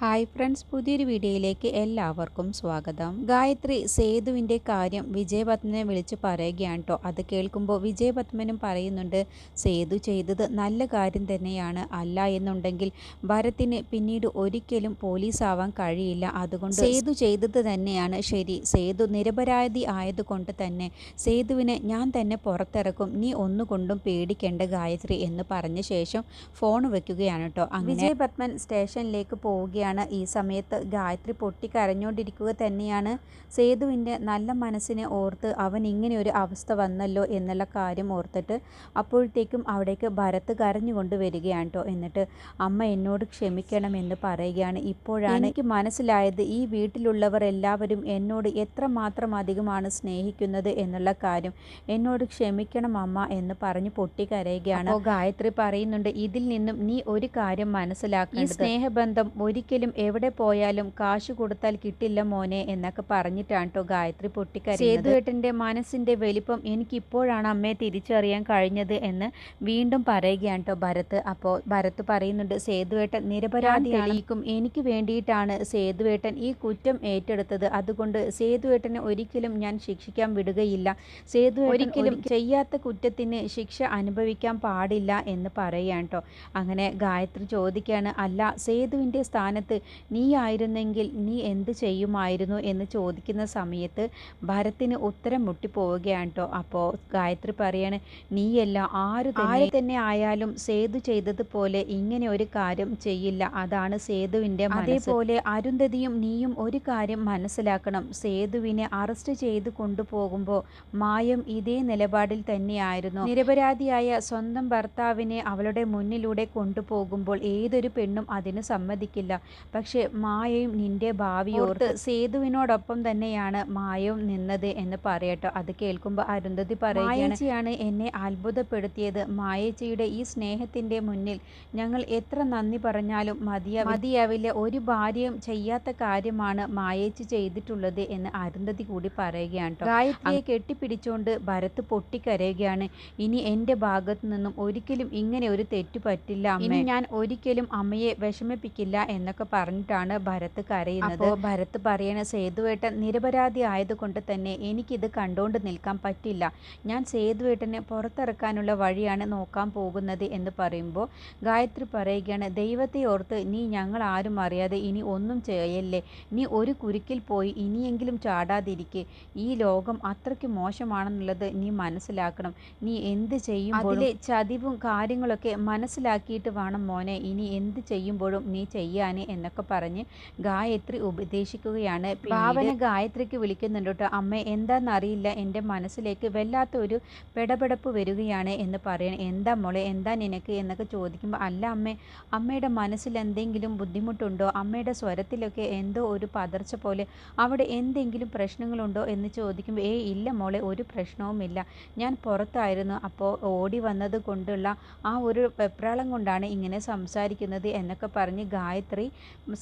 Hi friends പുതിയൊരു വീഡിയോയിലേക്ക് എല്ലാവർക്കും സ്വാഗതം. ഗായത്രി സേതുവിന്റെ കാര്യം വിജയപത്മനെ വിളിച്ച് പറയുകയാണ് കേട്ടോ അത് കേൾക്കുമ്പോൾ വിജയപത്മനും പറയുന്നുണ്ട് സേതു ചെയ്തത് നല്ല കാര്യം തന്നെയാണ്. അല്ല എന്നുണ്ടെങ്കിൽ ഭരത്തിന് പിന്നീട് ഒരിക്കലും പോലീസ് ആവാൻ കഴിയില്ല. അതുകൊണ്ട് സേതു ചെയ്തത് തന്നെയാണ് ശരി. സേതു നിരപരാധി ആയതുകൊണ്ട് തന്നെ സേതുവിനെ ഞാൻ തന്നെ പുറത്തിറക്കും. നീ ഒന്നുകൊണ്ടും പേടിക്കേണ്ട ഗായത്രി എന്ന് പറഞ്ഞ ശേഷം ഫോൺ വെക്കുകയാണ് കേട്ടോ വിജയപത്മൻ സ്റ്റേഷനിലേക്ക് പോവുകയാണ് ഈ സമയത്ത് ഗായത്രി പൊട്ടിക്കരഞ്ഞുകൊണ്ടിരിക്കുക തന്നെയാണ്. സേതുവിന്റെ നല്ല മനസ്സിനെ ഓർത്ത് അവൻ ഇങ്ങനെ ഒരു അവസ്ഥ വന്നല്ലോ എന്നുള്ള കാര്യം ഓർത്തിട്ട് അപ്പോഴത്തേക്കും അവിടേക്ക് ഭരത്ത് കരഞ്ഞുകൊണ്ട് വരികയാണ് കേട്ടോ എന്നിട്ട് അമ്മ എന്നോട് ക്ഷമിക്കണമെന്ന് പറയുകയാണ്. ഇപ്പോഴാണ് എനിക്ക് മനസ്സിലായത് ഈ വീട്ടിലുള്ളവർ എല്ലാവരും എന്നോട് എത്രമാത്രം അധികമാണ് സ്നേഹിക്കുന്നത് എന്നുള്ള കാര്യം. എന്നോട് ക്ഷമിക്കണം അമ്മ എന്ന് പറഞ്ഞ് പൊട്ടി കരയുകയാണ് ഗായത്രി പറയുന്നുണ്ട് ഇതിൽ നിന്നും നീ ഒരു കാര്യം മനസ്സിലാക്കി സ്നേഹബന്ധം ഒരിക്കലും എവിടെ പോയാലും കാശ് കൊടുത്താൽ കിട്ടില്ല മോനെ എന്നൊക്കെ പറഞ്ഞിട്ടാണ് കേട്ടോ ഗായത്രി പൊട്ടിക്കരയുന്നത്. സേതുവേട്ടന്റെ മനസ്സിന്റെ വലിപ്പം എനിക്കിപ്പോഴാണ് അമ്മയെ തിരിച്ചറിയാൻ കഴിഞ്ഞത് എന്ന് വീണ്ടും പറയുകയാണ് കേട്ടോ ഭരത്. അപ്പോൾ ഭരത് പറയുന്നുണ്ട് സേതുവേട്ടൻ നിരപരാധി തെളിയിക്കും. എനിക്ക് വേണ്ടിയിട്ടാണ് സേതുവേട്ടൻ ഈ കുറ്റം ഏറ്റെടുത്തത്. അതുകൊണ്ട് സേതുവേട്ടനെ ഒരിക്കലും ഞാൻ ശിക്ഷിക്കാൻ വിടുകയില്ല. സേതു ഒരിക്കലും ചെയ്യാത്ത കുറ്റത്തിന് ശിക്ഷ അനുഭവിക്കാൻ പാടില്ല എന്ന് പറയുകയാണ് കേട്ടോ അങ്ങനെ ഗായത്രി ചോദിക്കുകയാണ് അല്ല സേതുവിന്റെ സ്ഥാനത്ത് നീ ആയിരുന്നെങ്കിൽ നീ എന്ത് ചെയ്യുമായിരുന്നു? എന്ന് ചോദിക്കുന്ന സമയത്ത് ഭരത്തിന് ഉത്തരം മുട്ടിപ്പോവുകയാണ് കേട്ടോ അപ്പോൾ ഗായത്രി പറയാണ് നീയല്ല ആര് ആര് തന്നെ ആയാലും സേതു ചെയ്തതുപോലെ ഇങ്ങനെ ഒരു കാര്യം ചെയ്യില്ല. അതാണ് സേതുവിന്റെ അതേപോലെ അരുന്ധതിയും നീയും ഒരു കാര്യം മനസ്സിലാക്കണം. സേതുവിനെ അറസ്റ്റ് ചെയ്ത് കൊണ്ടുപോകുമ്പോൾ മായം ഇതേ നിലപാടിൽ തന്നെയായിരുന്നു. നിരപരാധിയായ സ്വന്തം ഭർത്താവിനെ അവളുടെ മുന്നിലൂടെ കൊണ്ടുപോകുമ്പോൾ ഏതൊരു പെണ്ണും അതിന് സമ്മതിക്കില്ല. പക്ഷെ മായയും നിന്റെ ഭാവിയോർത്ത് സേതുവിനോടൊപ്പം തന്നെയാണ് മായവും നിന്നത് എന്ന് പറയട്ടോ അത് കേൾക്കുമ്പോൾ അരുന്ധതി പറയുകയാണ് എന്നെ അത്ഭുതപ്പെടുത്തിയത്. മായേച്ചിയുടെ ഈ സ്നേഹത്തിന്റെ മുന്നിൽ ഞങ്ങൾ എത്ര നന്ദി പറഞ്ഞാലും മതിയ മതിയാവില്ല. ഒരു ഭാര്യയും ചെയ്യാത്ത കാര്യമാണ് മായേച്ചി ചെയ്തിട്ടുള്ളത് എന്ന് അരുന്ധതി കൂടി പറയുകയാണ്. ഗായത്രിയെ കെട്ടിപ്പിടിച്ചുകൊണ്ട് ഭരത് പൊട്ടിക്കരയുകയാണ്. ഇനി എന്റെ ഭാഗത്തു നിന്നും ഒരിക്കലും ഇങ്ങനെ ഒരു തെറ്റ് പറ്റില്ല അമ്മ. ഞാൻ ഒരിക്കലും അമ്മയെ വിഷമിപ്പിക്കില്ല എന്നൊക്കെ പറഞ്ഞിട്ടാണ് ഭരത് കരയുന്നത്. അപ്പോൾ ഭരത് പറയണ സേതുവേട്ടൻ നിരപരാധി ആയതുകൊണ്ട് തന്നെ എനിക്കിത് കണ്ടുകൊണ്ട് നിൽക്കാൻ പറ്റില്ല. ഞാൻ സേതുവേട്ടനെ പുറത്തിറക്കാനുള്ള വഴിയാണ് നോക്കാൻ പോകുന്നത് എന്ന് പറയുമ്പോൾ ഗായത്രി പറയുകയാണ് ദൈവത്തെ ഓർത്ത് നീ ഞങ്ങൾ ആരും അറിയാതെ ഇനി ഒന്നും ചെയ്യല്ലേ? നീ ഒരു കുരുക്കിൽ പോയി ഇനിയെങ്കിലും ചാടാതിരിക്കെ. ഈ ലോകം അത്രയ്ക്ക് മോശമാണെന്നുള്ളത് നീ മനസ്സിലാക്കണം. നീ എന്ത് ചെയ്യുമ്പോൾ അതിലെ ചതിവും കാര്യങ്ങളൊക്കെ മനസ്സിലാക്കിയിട്ട് വേണം മോനെ. ഇനി എന്ത് ചെയ്യുമ്പോഴും നീ ചെയ്യാന് എന്നൊക്കെ പറഞ്ഞ് ഗായത്രി ഉപദേശിക്കുകയാണ്. ഭാവന ഗായത്രിക്ക് വിളിക്കുന്നുണ്ട് കേട്ടോ. അമ്മ എന്താണെന്നറിയില്ല എന്റെ മനസ്സിലേക്ക് വല്ലാത്ത ഒരു പെടപെടപ്പ് വരികയാണ് എന്ന് പറയണം. എന്താ മോളെ എന്താ നിനക്ക് എന്നൊക്കെ ചോദിക്കുമ്പോൾ അല്ല അമ്മേ അമ്മയുടെ മനസ്സിൽ എന്തെങ്കിലും ബുദ്ധിമുട്ടുണ്ടോ? അമ്മയുടെ സ്വരത്തിലൊക്കെ എന്തോ ഒരു പതർച്ച പോലെ അവിടെ എന്തെങ്കിലും പ്രശ്നങ്ങളുണ്ടോ എന്ന് ചോദിക്കുമ്പോൾ ഏ ഇല്ല മോളെ ഒരു പ്രശ്നവുമില്ല ഞാൻ പുറത്തായിരുന്നു. അപ്പോൾ ഓടി വന്നത് കൊണ്ടുള്ള ആ ഒരു വെപ്രാളം കൊണ്ടാണ് ഇങ്ങനെ സംസാരിക്കുന്നത് എന്നൊക്കെ പറഞ്ഞ് ഗായത്രി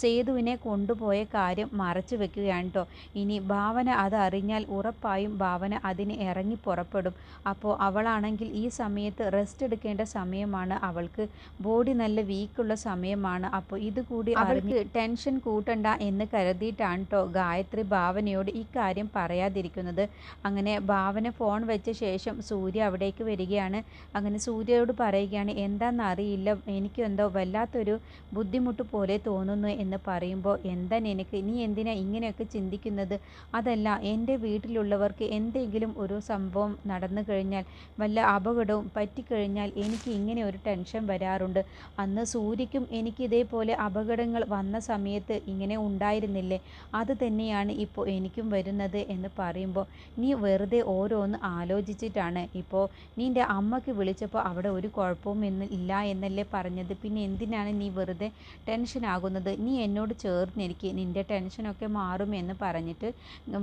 സേതുവിനെ കൊണ്ടുപോയ കാര്യം മറച്ചു വെക്കുകയാണ് കേട്ടോ ഇനി ഭാവന അതറിഞ്ഞാൽ ഉറപ്പായും ഭാവന അതിന് ഇറങ്ങി പുറപ്പെടും. അപ്പോൾ അവളാണെങ്കിൽ ഈ സമയത്ത് റെസ്റ്റ് എടുക്കേണ്ട സമയമാണ് അവൾക്ക്. ബോഡി നല്ല വീക്കുള്ള സമയമാണ്. അപ്പോൾ ഇത് കൂടി അവൾക്ക് ടെൻഷൻ കൂട്ടണ്ട എന്ന് കരുതിയിട്ടാണ് കേട്ടോ ഗായത്രി ഭാവനയോട് ഇക്കാര്യം കാര്യം പറയാതിരിക്കുന്നത്. അങ്ങനെ ഭാവന ഫോൺ വെച്ച ശേഷം സൂര്യ അവിടേക്ക് വരികയാണ്. അങ്ങനെ സൂര്യയോട് പറയുകയാണ് എന്താണെന്നറിയില്ല അറിയില്ല. എനിക്കെന്തോ വല്ലാത്തൊരു ബുദ്ധിമുട്ട് പോലെ തോന്നുന്നു. എന്ന് പറയുമ്പോൾ എന്താ നിനക്ക്? നീ എന്തിനാ ഇങ്ങനെയൊക്കെ ചിന്തിക്കുന്നത്? അതല്ല എന്റെ വീട്ടിലുള്ളവർക്ക് എന്തെങ്കിലും ഒരു സംഭവം നടന്നു കഴിഞ്ഞാൽ വല്ല അപകടവും പറ്റിക്കഴിഞ്ഞാൽ എനിക്ക് ഇങ്ങനെ ഒരു ടെൻഷൻ വരാറുണ്ട്. അന്ന് സൂര്യക്കും എനിക്ക് ഇതേപോലെ അപകടങ്ങൾ വന്ന സമയത്ത് ഇങ്ങനെ ഉണ്ടായിരുന്നില്ലേ? അത് തന്നെയാണ് ഇപ്പോൾ എനിക്കും വരുന്നത് എന്ന് പറയുമ്പോൾ നീ വെറുതെ ഓരോന്ന് ആലോചിച്ചിട്ടാണ്. ഇപ്പോൾ നിന്റെ അമ്മയ്ക്ക് വിളിച്ചപ്പോൾ അവിടെ ഒരു കുഴപ്പവും ഇല്ല എന്നല്ലേ പറഞ്ഞത്. പിന്നെ എന്തിനാണ് നീ വെറുതെ ടെൻഷൻ ആകുന്നത് നീ എന്നോട് ചേർന്നിരിക്കുക നിന്റെ ടെൻഷനൊക്കെ മാറുമെന്ന് പറഞ്ഞിട്ട്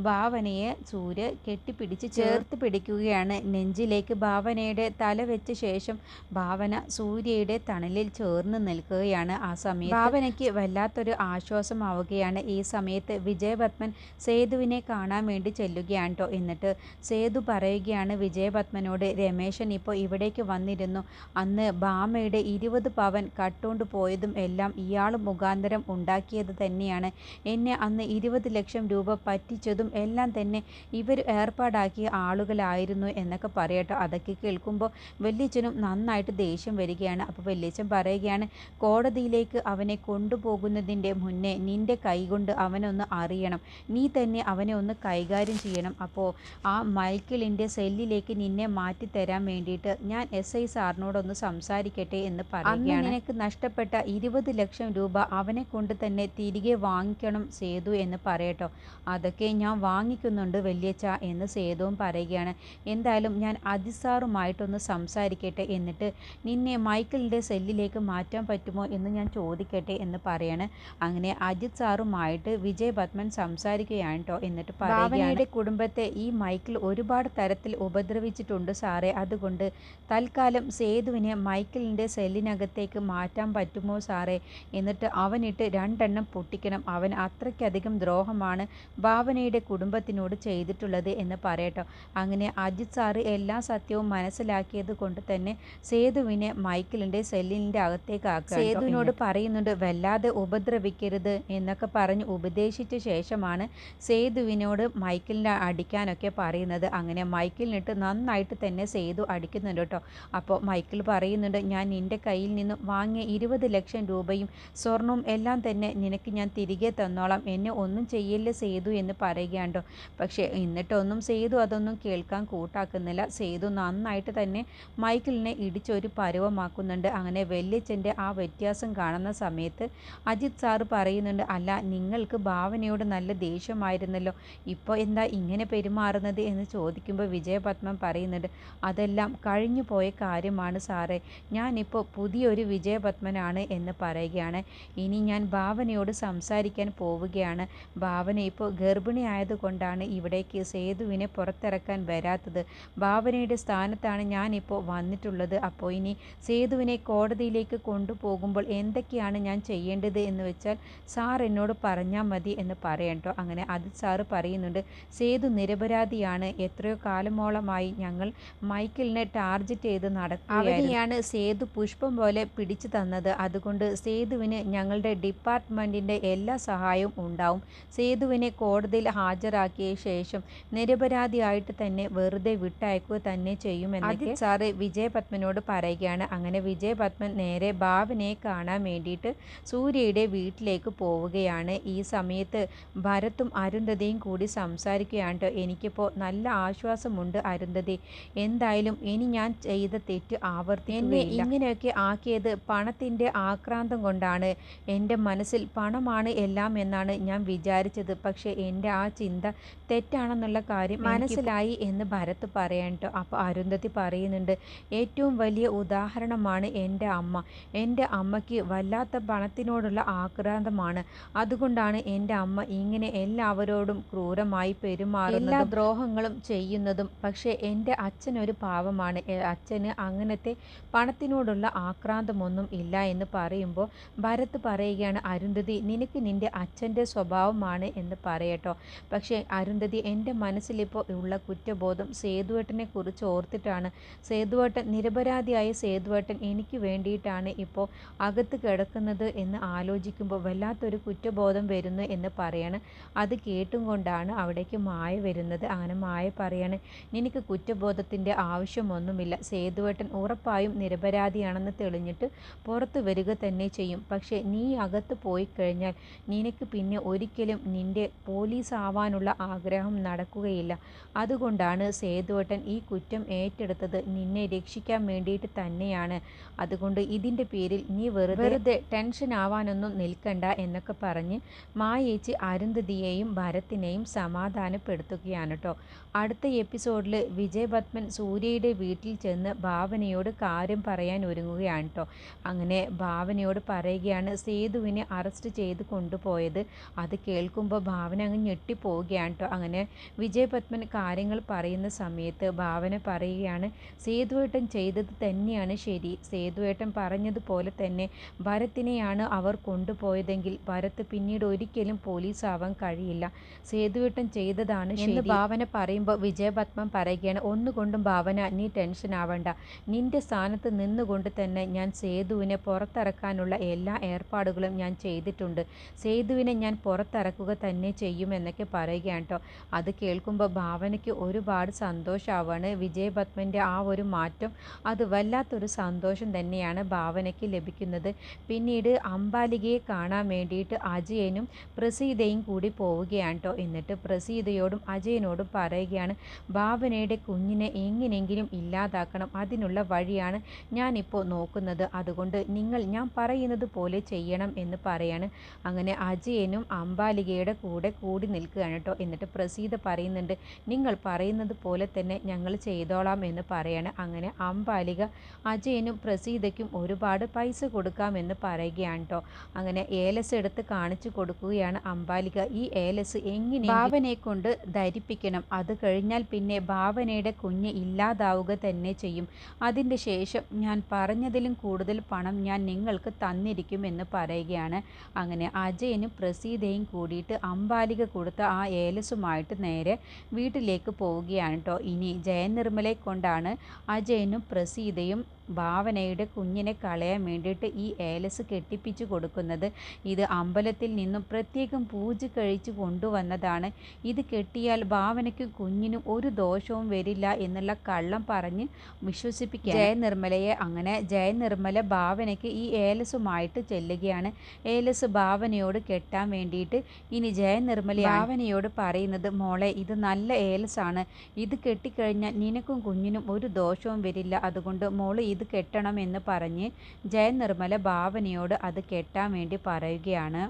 ഭാവനയെ സൂര്യ കെട്ടിപ്പിടിച്ച് ചേർത്ത് പിടിക്കുകയാണ്. നെഞ്ചിലേക്ക് ഭാവനയുടെ തല വെച്ച ശേഷം ഭാവന സൂര്യയുടെ തണലിൽ ചേർന്ന് നിൽക്കുകയാണ്. ആ സമയം ഭാവനയ്ക്ക് വല്ലാത്തൊരു ആശ്വാസമാവുകയാണ്. ഈ സമയത്ത് വിജയപത്മൻ സേതുവിനെ കാണാൻ വേണ്ടി ചെല്ലുകയാണ് കേട്ടോ എന്നിട്ട് സേതു പറയുകയാണ് വിജയപത്മനോട് രമേശൻ ഇപ്പോൾ ഇവിടേക്ക് വന്നിരുന്നു. അന്ന് ഭാമയുടെ ഇരുപത് പവൻ കട്ടുകൊണ്ട് പോയതും എല്ലാം ഇയാൾ മുഖാന്തരം മുഖാന്തരം ഉണ്ടാക്കിയത് തന്നെയാണ്. എന്നെ അന്ന് ഇരുപത് ലക്ഷം രൂപ പറ്റിച്ചതും എല്ലാം തന്നെ ഇവർ ഏർപ്പാടാക്കിയ ആളുകളായിരുന്നു എന്നൊക്കെ പറയട്ടോ. അതൊക്കെ കേൾക്കുമ്പോൾ വല്യച്ഛനും നന്നായിട്ട് ദേഷ്യം വരികയാണ്. അപ്പോൾ വല്യച്ഛൻ പറയുകയാണ് കോടതിയിലേക്ക് അവനെ കൊണ്ടുപോകുന്നതിന്റെ മുന്നേ നിന്റെ കൈകൊണ്ട് അവനൊന്ന് അറിയണം. നീ തന്നെ അവനെ ഒന്ന് കൈകാര്യം ചെയ്യണം. അപ്പോൾ ആ മൈക്കിളിന്റെ സെല്ലിലേക്ക് നിന്നെ മാറ്റിത്തരാൻ വേണ്ടിയിട്ട് ഞാൻ എസ് ഐ സാറിനോടൊന്ന് സംസാരിക്കട്ടെ എന്ന് പറയുകയാണ്. നിനക്ക് നഷ്ടപ്പെട്ട ഇരുപത് ലക്ഷം രൂപ അവനെ കൊണ്ട് തന്നെ തിരികെ വാങ്ങിക്കണം സേതു എന്ന് പറയട്ടോ. അതൊക്കെ ഞാൻ വാങ്ങിക്കുന്നുണ്ട് വല്യച്ഛ എന്ന് സേതുവും പറയുകയാണ്. എന്തായാലും ഞാൻ അതിസാറുമായിട്ടൊന്ന് സംസാരിക്കട്ടെ എന്നിട്ട് നിന്നെ മൈക്കിളിന്റെ സെല്ലിലേക്ക് മാറ്റാൻ പറ്റുമോ എന്ന് ഞാൻ ചോദിക്കട്ടെ എന്ന് പറയാണ്. അങ്ങനെ അജിത് സാറുമായിട്ട് വിജയ് പത്മൻ സംസാരിക്കുകയാണ് കേട്ടോ എന്നിട്ട് ഭാവനയുടെ കുടുംബത്തെ ഈ മൈക്കിൾ ഒരുപാട് തരത്തിൽ ഉപദ്രവിച്ചിട്ടുണ്ട് സാറേ. അതുകൊണ്ട് തൽക്കാലം സേതുവിനെ മൈക്കിളിന്റെ സെല്ലിനകത്തേക്ക് മാറ്റാൻ പറ്റുമോ സാറേ? എന്നിട്ട് അവനിട്ട് രണ്ടെണ്ണം പൊട്ടിക്കണം. അവൻ അത്രയ്ക്കധികം ദ്രോഹമാണ് ഭാവനയുടെ കുടുംബത്തിനോട് ചെയ്തിട്ടുള്ളത് എന്ന് പറയട്ടോ. അങ്ങനെ അജിത് സാറ് എല്ലാ സത്യവും മനസ്സിലാക്കിയത് കൊണ്ട് തന്നെ സേതുവിനെ മൈക്കിളിന്റെ സെല്ലിന്റെ അകത്തേക്ക് ആക്കുക സേതുവിനോട് പറയുന്നുണ്ട് വല്ലാതെ ഉപദ്രവിക്കരുത് എന്നൊക്കെ പറഞ്ഞ് ഉപദേശിച്ച ശേഷമാണ് സേതുവിനോട് മൈക്കിളിനെ അടിക്കാനൊക്കെ പറയുന്നത്. അങ്ങനെ മൈക്കിളിനിട്ട് നന്നായിട്ട് തന്നെ സേതു അടിക്കുന്നുണ്ട് കേട്ടോ. അപ്പോൾ മൈക്കിൾ പറയുന്നുണ്ട് ഞാൻ നിന്റെ കയ്യിൽ നിന്നും വാങ്ങിയ ഇരുപത് ലക്ഷം രൂപയും സ്വർണവും എല്ലാം തന്നെ നിനക്ക് ഞാൻ തിരികെ തന്നോളാം. എന്നെ ഒന്നും ചെയ്യില്ല സേതു എന്ന് പറയുകയാണ്ടോ? പക്ഷേ എന്നിട്ടൊന്നും സേതു അതൊന്നും കേൾക്കാൻ കൂട്ടാക്കുന്നില്ല. സേതു നന്നായിട്ട് തന്നെ മൈക്കിളിനെ ഇടിച്ചൊരു പരുവമാക്കുന്നുണ്ട്. അങ്ങനെ വല്യച്ഛന്റെ ആ വ്യത്യാസം കാണുന്ന സമയത്ത് അജിത് സാറ് പറയുന്നുണ്ട് അല്ല നിങ്ങൾക്ക് ഭാവനയോട് നല്ല ദേഷ്യമായിരുന്നല്ലോ. ഇപ്പോൾ എന്താ ഇങ്ങനെ പെരുമാറുന്നത്? എന്ന് ചോദിക്കുമ്പോൾ വിജയപത്മൻ പറയുന്നുണ്ട് അതെല്ലാം കഴിഞ്ഞു പോയ കാര്യമാണ് സാറേ. ഞാനിപ്പോൾ പുതിയൊരു വിജയപത്മനാണ് എന്ന് പറയുകയാണ്. ഇനി ഞാൻ ഭാവനയോട് സംസാരിക്കാൻ പോവുകയാണ്. ഭാവന ഇപ്പോൾ ഗർഭിണി ആയതുകൊണ്ടാണ് ഇവിടേക്ക് സേതുവിനെ പുറത്തിറക്കാൻ വരാത്തത്. ഭാവനയുടെ സ്ഥാനത്താണ് ഞാനിപ്പോൾ വന്നിട്ടുള്ളത്. അപ്പോൾ ഇനി സേതുവിനെ കോടതിയിലേക്ക് കൊണ്ടുപോകുമ്പോൾ എന്തൊക്കെയാണ് ഞാൻ ചെയ്യേണ്ടത് എന്ന് വെച്ചാൽ സാർ എന്നോട് പറഞ്ഞാൽ മതി എന്ന് പറയട്ടോ അങ്ങനെ അത് സാറ് പറയുന്നുണ്ട്. സേതു നിരപരാധിയാണ്. എത്രയോ കാലമോളമായി ഞങ്ങൾ മൈക്കിളിനെ ടാർജറ്റ് ചെയ്ത് നടക്കുകയാണ് സേതു പുഷ്പം പോലെ പിടിച്ചു തന്നത്. അതുകൊണ്ട് സേതുവിന് ഞങ്ങളുടെ ഡിപ്പാർട്ട്മെന്റിന്റെ എല്ലാ സഹായവും ഉണ്ടാവും. സേതുവിനെ കോടതിയിൽ ഹാജരാക്കിയ ശേഷം നിരപരാധിയായിട്ട് തന്നെ വെറുതെ വിട്ടയക്കുക തന്നെ ചെയ്യുമെന്നൊക്കെ സാറ് വിജയപത്മനോട് പറയുകയാണ്. അങ്ങനെ വിജയപത്മൻ നേരെ ഭാവനയെ കാണാൻ വേണ്ടിയിട്ട് സൂര്യയുടെ വീട്ടിലേക്ക് പോവുകയാണ്. ഈ സമയത്ത് ഭരത്തും അരുന്ധതയും കൂടി സംസാരിക്കുകയാണ്. എനിക്കിപ്പോൾ നല്ല ആശ്വാസമുണ്ട് അരുന്ധതി. എന്തായാലും ഇനി ഞാൻ ചെയ്ത തെറ്റ് ആവർത്തി എന്നെ ഇങ്ങനെയൊക്കെ ആക്കിയത് പണത്തിന്റെ ആക്രാന്തം കൊണ്ടാണ്. എന്റെ മനസ്സിൽ പണമാണ് എല്ലാം എന്നാണ് ഞാൻ വിചാരിച്ചത്. പക്ഷേ എന്റെ ആ ചിന്ത തെറ്റാണെന്നുള്ള കാര്യം മനസ്സിലായി എന്ന് ഭരത് പറയാൻ കേട്ടോ അപ്പോൾ അരുന്ധതി പറയുന്നുണ്ട് ഏറ്റവും വലിയ ഉദാഹരണമാണ് എന്റെ അമ്മ. എന്റെ അമ്മയ്ക്ക് വല്ലാത്ത പണത്തിനോടുള്ള ആക്രാന്തമാണ്. അതുകൊണ്ടാണ് എന്റെ അമ്മ ഇങ്ങനെ എല്ലാവരോടും ക്രൂരമായി പെരുമാറുന്നത് എല്ലാ ദ്രോഹങ്ങളും ചെയ്യുന്നതും. പക്ഷേ എന്റെ അച്ഛനൊരു പാവമാണ്. അച്ഛന് അങ്ങനത്തെ പണത്തിനോടുള്ള ആക്രാന്തമൊന്നും ഇല്ല എന്ന് പറയുമ്പോൾ ഭരത് പറയുകയാണ് അരുന്ധതി നിനക്ക് നിന്റെ അച്ഛന്റെ സ്വഭാവമാണ് എന്ന് പറയട്ടോ. പക്ഷേ അരുന്ധതി എന്റെ മനസ്സിലിപ്പോൾ ഉള്ള കുറ്റബോധം സേതുവേട്ടനെ കുറിച്ച് ഓർത്തിട്ടാണ്. സേതുവേട്ടൻ നിരപരാധിയായ സേതുവേട്ടൻ എനിക്ക് വേണ്ടിയിട്ടാണ് ഇപ്പോൾ അകത്ത് കിടക്കുന്നത് എന്ന് ആലോചിക്കുമ്പോൾ വല്ലാത്തൊരു കുറ്റബോധം വരുന്നു എന്ന് പറയാണ്. അത് കേട്ടും കൊണ്ടാണ് അവിടേക്ക് മായ വരുന്നത്. അങ്ങനെ മായ പറയാണ് നിനക്ക് കുറ്റബോധത്തിന്റെ ആവശ്യമൊന്നുമില്ല. സേതുവേട്ടൻ ഉറപ്പായും നിരപരാധിയാണെന്ന് തെളിഞ്ഞിട്ട് പുറത്തു വരിക തന്നെ ചെയ്യും. പക്ഷേ നീ അകത്ത് പോയി കഴിഞ്ഞാൽ നിനക്ക് പിന്നെ ഒരിക്കലും നിന്റെ പോലീസ് ആവാനുള്ള ആഗ്രഹം നടക്കുകയില്ല. അതുകൊണ്ടാണ് സേതുവട്ടൻ ഈ കുറ്റം ഏറ്റെടുത്തത് നിന്നെ രക്ഷിക്കാൻ വേണ്ടിയിട്ട് തന്നെയാണ്. അതുകൊണ്ട് ഇതിന്റെ പേരിൽ നീ വെറുതെ വെറുതെ ടെൻഷൻ ആവാനൊന്നും നിൽക്കണ്ട എന്നൊക്കെ പറഞ്ഞ് മായേച്ചി അരുന്ധതിയെയും ഭരത്തിനെയും സമാധാനപ്പെടുത്തുകയാണ് കേട്ടോ അടുത്ത എപ്പിസോഡിൽ വിജയ് പത്മൻ സൂര്യയുടെ വീട്ടിൽ ചെന്ന് ഭാവനയോട് കാര്യം പറയാൻ ഒരുങ്ങുകയാണ് കേട്ടോ അങ്ങനെ ഭാവനയോട് പറയുകയാണ് സേതുവിനെ അറസ്റ്റ് ചെയ്ത് കൊണ്ടുപോയത്. അത് കേൾക്കുമ്പോൾ ഭാവന അങ്ങ് ഞെട്ടിപ്പോവുകയാണ് കേട്ടോ അങ്ങനെ വിജയപത്മൻ കാര്യങ്ങൾ പറയുന്ന സമയത്ത് ഭാവന പറയുകയാണ് സേതുവേട്ടൻ ചെയ്തത് തന്നെയാണ് ശരി. സേതുവേട്ടൻ പറഞ്ഞതുപോലെ തന്നെ ഭരത്തിനെയാണ് അവർ കൊണ്ടുപോയതെങ്കിൽ ഭരത്ത് പിന്നീട് ഒരിക്കലും പോലീസ് ആവാൻ കഴിയില്ല. സേതുവേട്ടൻ ചെയ്തതാണ് എന്ന് ഭാവന പറയുമ്പോൾ വിജയപത്മൻ പറയുകയാണ് ഒന്നുകൊണ്ടും ഭാവന നീ ടെൻഷൻ ആവണ്ട. നിന്റെ സ്ഥാനത്ത് നിന്നുകൊണ്ട് തന്നെ ഞാൻ സേതുവിനെ പുറത്തിറക്കാനുള്ള എല്ലാ ഏർപ്പാടുകളും ഏർപ്പാടുകളും ഞാൻ ചെയ്തിട്ടുണ്ട്. സേതുവിനെ ഞാൻ പുറത്തിറക്കുക തന്നെ ചെയ്യുമെന്നൊക്കെ പറയുകയാണ് കേട്ടോ അത് കേൾക്കുമ്പോൾ ഭാവനയ്ക്ക് ഒരുപാട് സന്തോഷമാവാണ് വിജയപത്മന്റെ ആ ഒരു മാറ്റം അത് വല്ലാത്തൊരു സന്തോഷം തന്നെയാണ് ഭാവനയ്ക്ക് ലഭിക്കുന്നത്. പിന്നീട് അമ്പാലികയെ കാണാൻ വേണ്ടിയിട്ട് അജയനും പ്രസീതയും കൂടി പോവുകയാണ് കേട്ടോ എന്നിട്ട് പ്രസീതയോടും അജയനോടും പറയുകയാണ് ഭാവനയുടെ കുഞ്ഞിനെ എങ്ങനെയെങ്കിലും ഇല്ലാതാക്കണം. അതിനുള്ള വഴിയാണ് ഞാനിപ്പോൾ നോക്കുന്നത്. അതുകൊണ്ട് നിങ്ങൾ ഞാൻ പറയുന്നത് പോലെ ചെയ്യണം എന്ന് പറയാണ്. അങ്ങനെ അജയനും അംബാലികയുടെ കൂടെ കൂടി നിൽക്കുകയാണ് കേട്ടോ എന്നിട്ട് പ്രസീത പറയുന്നുണ്ട് നിങ്ങൾ പറയുന്നത് പോലെ തന്നെ ഞങ്ങൾ ചെയ്തോളാം എന്ന് പറയാണ്. അങ്ങനെ അംബാലിക അജയനും പ്രസീതയ്ക്കും ഒരുപാട് പൈസ കൊടുക്കാമെന്ന് പറയുകയാണ് കേട്ടോ അങ്ങനെ ഏലസ് എടുത്ത് കാണിച്ചു കൊടുക്കുകയാണ് അംബാലിക ഈ ഏലസ് എങ്ങനെ ഭാവനയെ കൊണ്ട് ധരിപ്പിക്കണം. അത് കഴിഞ്ഞാൽ പിന്നെ ഭാവനയുടെ കുഞ്ഞ് ഇല്ലാതാവുക തന്നെ ചെയ്യും. അതിന്റെ ശേഷം ഞാൻ പറഞ്ഞതിലും കൂടുതൽ പണം ഞാൻ നിങ്ങൾക്ക് തന്നിരിക്കും എന്ന് പറയുകയാണ്. അങ്ങനെ അജയനും പ്രസീതയും കൂടിയിട്ട് അമ്പാലിക കൊടുത്ത ആ ഏലസുമായിട്ട് നേരെ വീട്ടിലേക്ക് പോവുകയാണ് കേട്ടോ ഇനി ജയനിർമ്മലെ കൊണ്ടാണ് അജയനും പ്രസീതയും ഭാവനയുടെ കുഞ്ഞിനെ കളയാൻ വേണ്ടിയിട്ട് ഈ ഏലസ് കെട്ടിപ്പിച്ചു കൊടുക്കുന്നത്. ഇത് അമ്പലത്തിൽ നിന്നും പ്രത്യേകം പൂജ കഴിച്ചു കൊണ്ടുവന്നതാണ്. ഇത് കെട്ടിയാൽ ഭാവനയ്ക്കും കുഞ്ഞിനും ഒരു ദോഷവും വരില്ല എന്നുള്ള കള്ളം പറഞ്ഞ് വിശ്വസിപ്പിക്കുക ജയനിർമ്മലയെ അങ്ങനെ ജയനിർമ്മല ഭാവനയ്ക്ക് ഈ ഏലസുമായിട്ട് ചെല്ലുകയാണ്. ഏലസ് ഭാവനയോട് കെട്ടാൻ വേണ്ടിയിട്ട് ഇനി ജയനിർമ്മല ഭാവനയോട് പറയുന്നത് മോളെ ഇത് നല്ല ഏലസാണ്. ഇത് കെട്ടിക്കഴിഞ്ഞാൽ നിനക്കും കുഞ്ഞിനും ഒരു ദോഷവും വരില്ല. അതുകൊണ്ട് മോൾ ഇത് കെട്ടണമെന്ന് പറഞ്ഞ് ജയനിർമ്മല ഭാവനയോട് അത് കെട്ടാൻ വേണ്ടി പറയുകയാണ്.